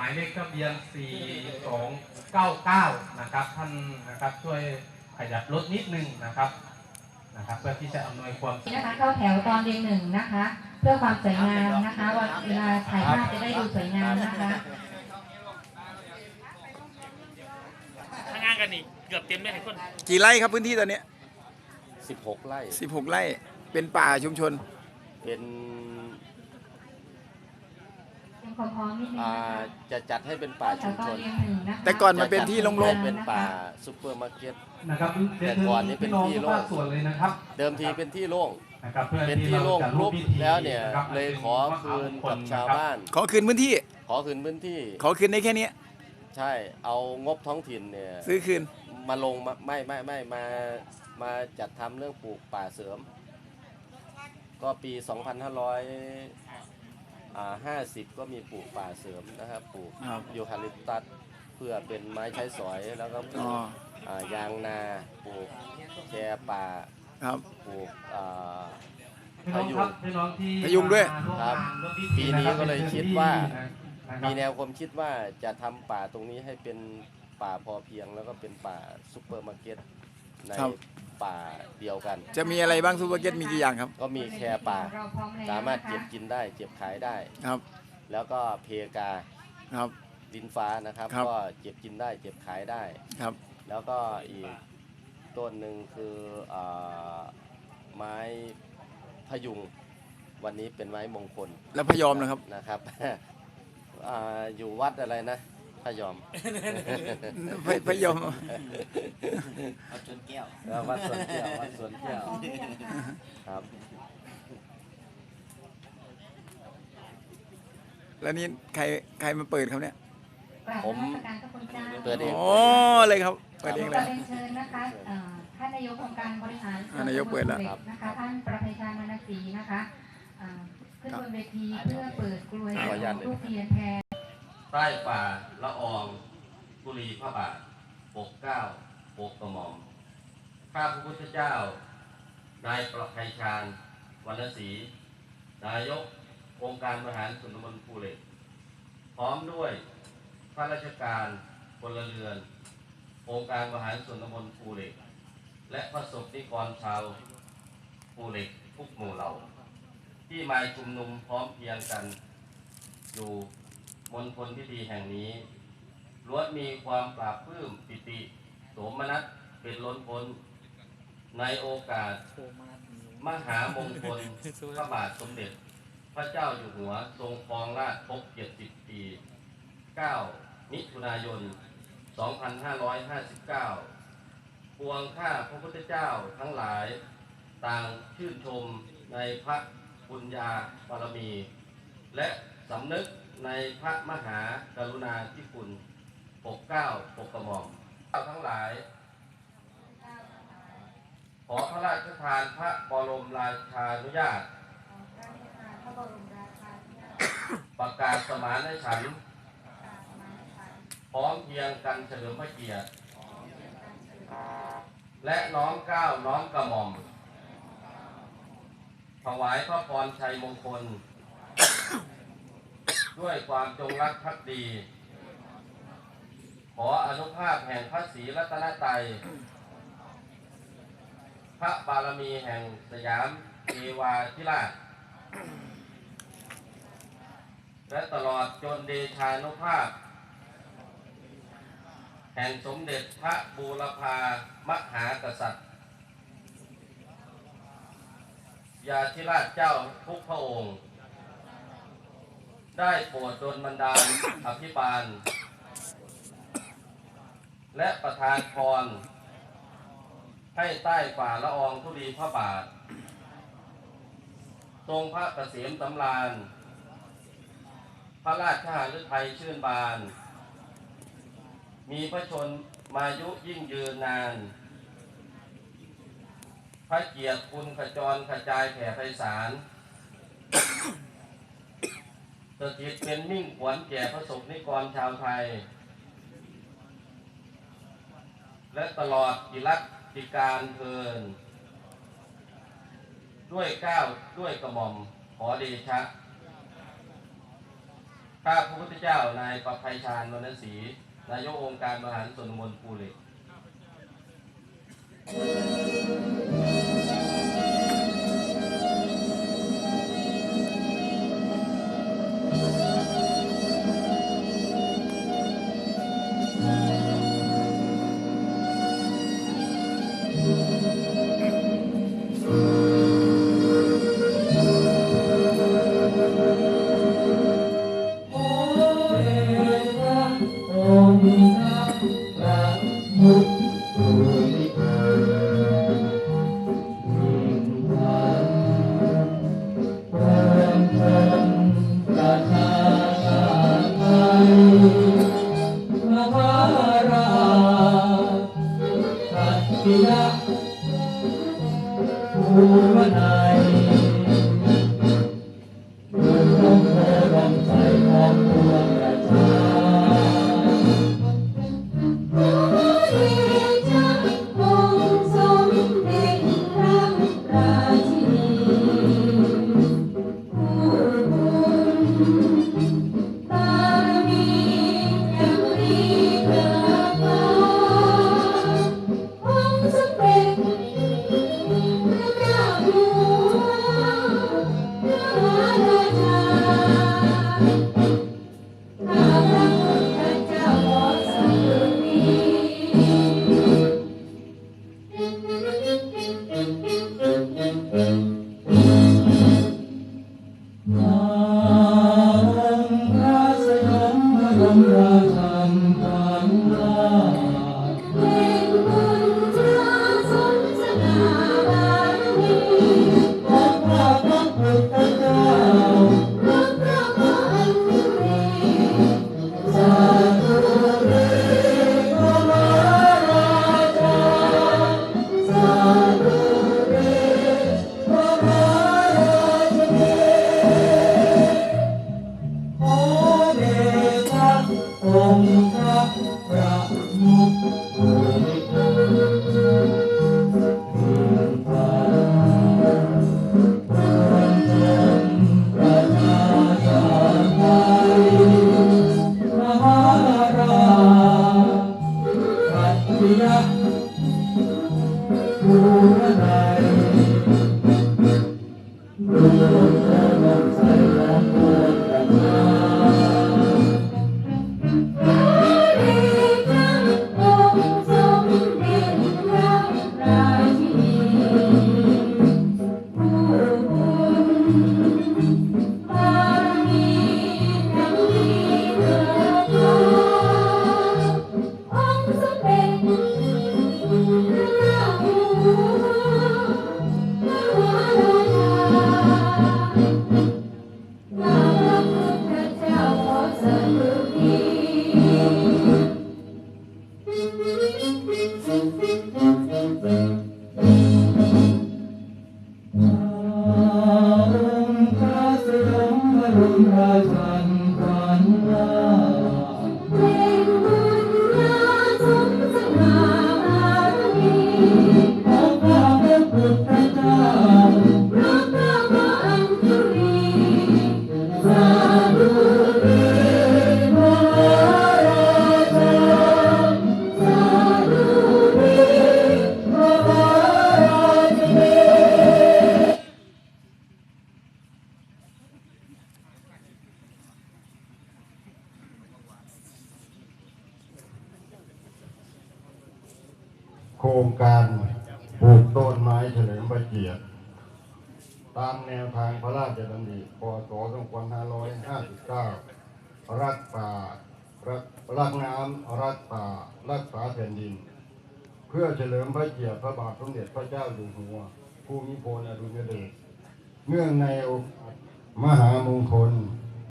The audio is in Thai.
หมายเลขทะเบียน 4299 นะครับ ท่านนะครับช่วยขยับรถนิดนึงนะครับนะครับ เพื่อที่จะอำนวยความสะดวก นะคะเข้าแถวตอนเรียนหนึ่งนะคะ เพื่อความสวยงามนะคะว่าเวลาถ่ายภาพจะได้ดูสวยงามนะคะทางงานกันนี่เกือบเต็มเลยทุกคนกี่ไร่ครับพื้นที่ตอนเนี้ย16ไร่ 16 ไร่ เป็นป่าชุมชน เป็นเป็นความ พร้อมนิดนึงอ่านะคะจะจัดให้เป็นป่าแถชุวมตอชนนเรียนหนึ่งนะคะ แต่ก่อนมันเป็นที่โล่งให้เป็นป่าซุปเปอร์มาร์เก็ต นะครับเรียนแต่ก่อนนี่เป็นที่โล่ง ภาคส่วนเลยนะครับเดิมทีเป็นที่โล่ง นะครับเพื่อเป็นที่เราโล่งจะร่ปุ๊วมบพิธีแล้วเนี่ยะครับเลยขอคืนกับชาวบ้าน ขอคืนพื้นที่ ขอคืนพื้นที่ขอคืนได้แค่เนี้ยใช่เอางบท้องถิ่นเนี่ยซื้อคืน มาลงมาไม่ไม่ไม่มามาจัดทำเรื่องปลูกป่าเสริม ก็ปี 2550ก็มีปลูกป่าเสริมนะครับปลูกครับยูคาลิปตัสเพื่อเป็นไม้ใช้สอยแล้วก็ปลูอ๋กอ อ่ายางนาปลูกแชป่าครับ ปลูกอ่าพี่น้องครับพี่น้องที่พยุงด้วยมาร่วมครับงานร่วมพิปีธีนี้ะรับก็เลยป็นคิดว่าพื้นที่มีนะแนครับวความคิดว่าจะทำป่าตรงนี้ให้เป็นป่าพอเพียง แล้วก็เป็นป่าซุปเปอร์มาร์เก็ตในครับ ป่าเดียวกัน จะมีอะไรบ้างซูเปอร์เก็ตมีกี่อย่างครับ ก็มีแคร์ป่าเรพร้อมแล้วสามารถเก็บนะคะกินได้เก็บขายได้ ครับ แล้วก็เพกาครับ ดินฟ้านะครับ ครับ ก็เก็บกินได้เก็บขายได้ ครับ แล้วก็อีกต้นหนึ่งคืออาไม้พยุง วันนี้เป็นไม้มงคลแล้วพยอมนะครับ นะครับอ่าอยู่วัดอะไรนะ พยอมพพยอมแล้ววัดสวนแก้ววัดสวนแก้วครับ แล้วนี่ใครใครมาเปิดครับเนี่ยกราบผมนมัสการพระคุณเจ้าเปิดเองอ๋อเลยครับเปิดเองเลยขเรียนเชิญนะคะเอ่อท่านนายกองค์การบริหารส่วอ่านายกเปิดแล้วตำบลนะคะท่านประภัยชาญมนศรีนะคะเอ่อขึ้นบนเวทีเพื่อเปิดกลวยขออนุญาตเลยลูกเทียนแทน ใต้ป่าละอองบุรีพระบาทปกเก้าปกกระหม่อม ข้าพระพุทธเจ้า นายประภัยชาญวรรณศรีนายกองค์การบริหารส่วนตำบลภูเหล็ก พร้อมด้วยข้าราชการพลเรือน องค์การบริหารส่วนตำบลภูเหล็ก และประสบนิกรชาวภูเหล็กทุกหมู่เหล่า ที่มาชุมนุมพร้อมเพียงกันอยู่ มณฑลพิธีแห่งนี้ล้วนมีความปราบปลื้มปิติ โสมนัสเป็นล้นพ้น ในโอกาส มหามงคลพระบาทสมเด็จ พระเจ้าอยู่หัวทรงครองราชย์ครบ70 ปี 9 มิถุนายน 2559 ปวงข้าพระพุทธเจ้าทั้งหลาย ต่างชื่นชมในพระบุญญาบารมี และสำนึก ในพระมหากรุณาธิคุณปกเก้าปกกระหม่อมเจ้าทั้งหลาย ขอพระราชทานพระบรมราชานุญาต ประกาศสมานฉันท์พร้อมเพรียงกันเฉลิมพระเกียรติ และน้อมเกล้าน้อมกระหม่อม ถวายพระพรชัยมงคล ด้วยความจงรักภักดี ขออนุภาพแห่งพระศรีรัตนตรัยพระบารมีแห่งสยามเทวาธิราช และตลอดจนเดชานุภาพ แห่งสมเด็จพระบูรพามหากษัตริย์ ยาธิราชเจ้าทุกพระองค์ ได้โปรดดลบันดาลอภิบาล และประทานพร ให้ใต้ฝ่าละอองธุลีพระบาท ทรงพระเกษมสำราญ พระราชหฤทัยชื่นบาน มีพระชนมายุยิ่งยืนนาน พระเกียรติคุณขจรกระจายแผ่ไพศาล สถิตเป็นมิ่งขวัญแก่พระสงฆ์นิกรชาวไทย และตลอดกิรัติการเพลิน ด้วยเก้าวด้วยกระหม่อมขอเดชะข้าพระพุทธเจ้านายประภัยชาญวรรณศรีนายกองค์การบริหารส่วนตำบลภูเหล็ก รงการปลูกต้นไม้เฉลิมพระเกียรติตามแนวทางพระราชดำริพศ 2559 รักป่ารักรักน้ำรักป่ารักษาแผ่นดิน เพื่อเฉลิมพระเกียรติพระบาทสมเด็จพระเจ้าอยู่หัวภูมิพลอดุลยเดชเนื่องในมหามงคล